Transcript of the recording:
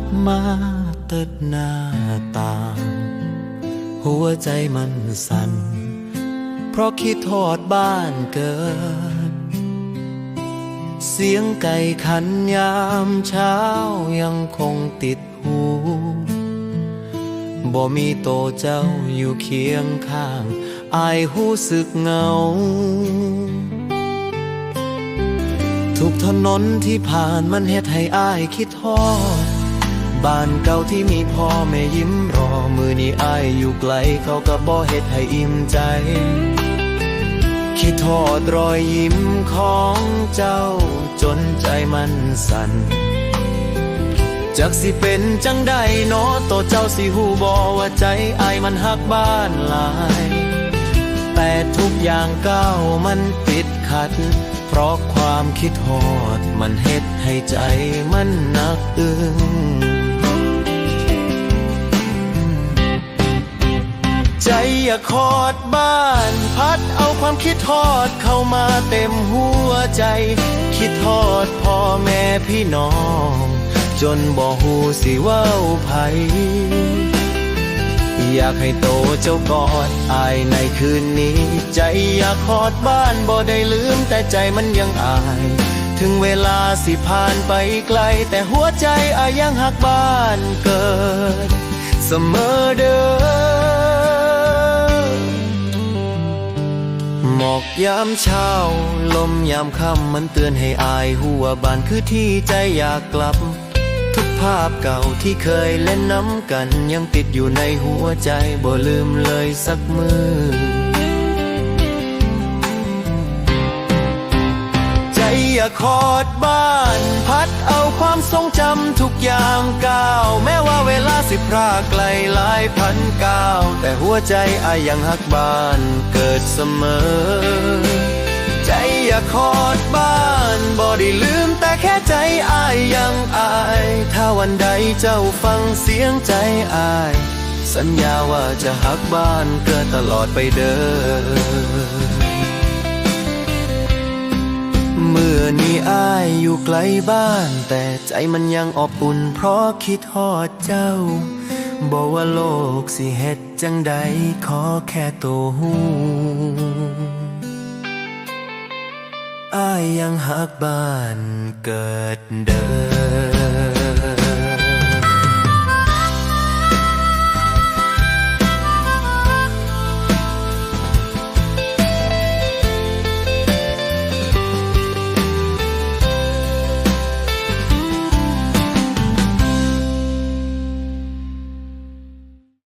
ดมาเติดหน้าต่าง หัวใจมันสั่น เพราะคิดทอดบ้านเกิด เสียงไก่ขันยามเช้ายังคงติดหูบ่มีโตเจ้าอยู่เคียงข้าง อายหูสึกเหงา ทุกถนนที่ผ่านมันเฮ็ดให้อายคิดทอดบ้านเก่าที่มีพ่อแม่ยิ้มรอมือนี้อายอยู่ไกลเขาก็บ่เฮ็ดให้อิ่มใจ คิดทอดรอยยิ้มของเจ้าจนใจมันสั่นจักสิเป็นจังใดเนาะโตเจ้าสิหูบอว่าใจอายมันหักบ้านหลาย แต่ทุกอย่างก้าวมันติดขัด เพราะความคิดหอด มันเฮ็ดให้ใจมันหนักอึ้งใจอยากคอดบ้าน พัดเอาความคิดทอดเข้ามาเต็มหัวใจ คิดทอดพ่อแม่พี่น้อง จนบ่หูสิเว้าไผ อยากให้โตเจ้ากอดอายในคืนนี้ ใจอยากคอดบ้านบ่ได้ลืมแต่ใจมันยังอาย ถึงเวลาสิผ่านไปไกล แต่หัวใจอายยังหักบ้านเกิด เสมอเด้อหมอกยามเช้า ลมยามค่ำมันเตือนให้อายหัวบ้านคือที่ใจอยากกลับ ทุกภาพเก่าที่เคยเล่นน้ำกัน ยังติดอยู่ในหัวใจบ่ลืมเลยสักมือ ใจอยากคอดบ้าน พัดเอาความทรงจำทุกอย่างก้าว แม้ว่าเวลาสิพรากไกลหลายพันก้าว แต่หัวใจอายยังหักบ้านเกิดเสมอ ใจอยากคอดบ้านบ่ได้ลืม แต่แค่ใจอายยังอาย ถ้าวันใดเจ้าฟังเสียงใจอาย สัญญาว่าจะหักบ้านเกิดตลอดไปเด้อเมื่อนี้อายอยู่ไกลบ้าน แต่ใจมันยังอบอุ่น เพราะคิดฮอดเจ้า บอกว่าโลกสิเฮ็ดจังใดขอแค่ตัวหู ยังหักบ้านเกิดเดิม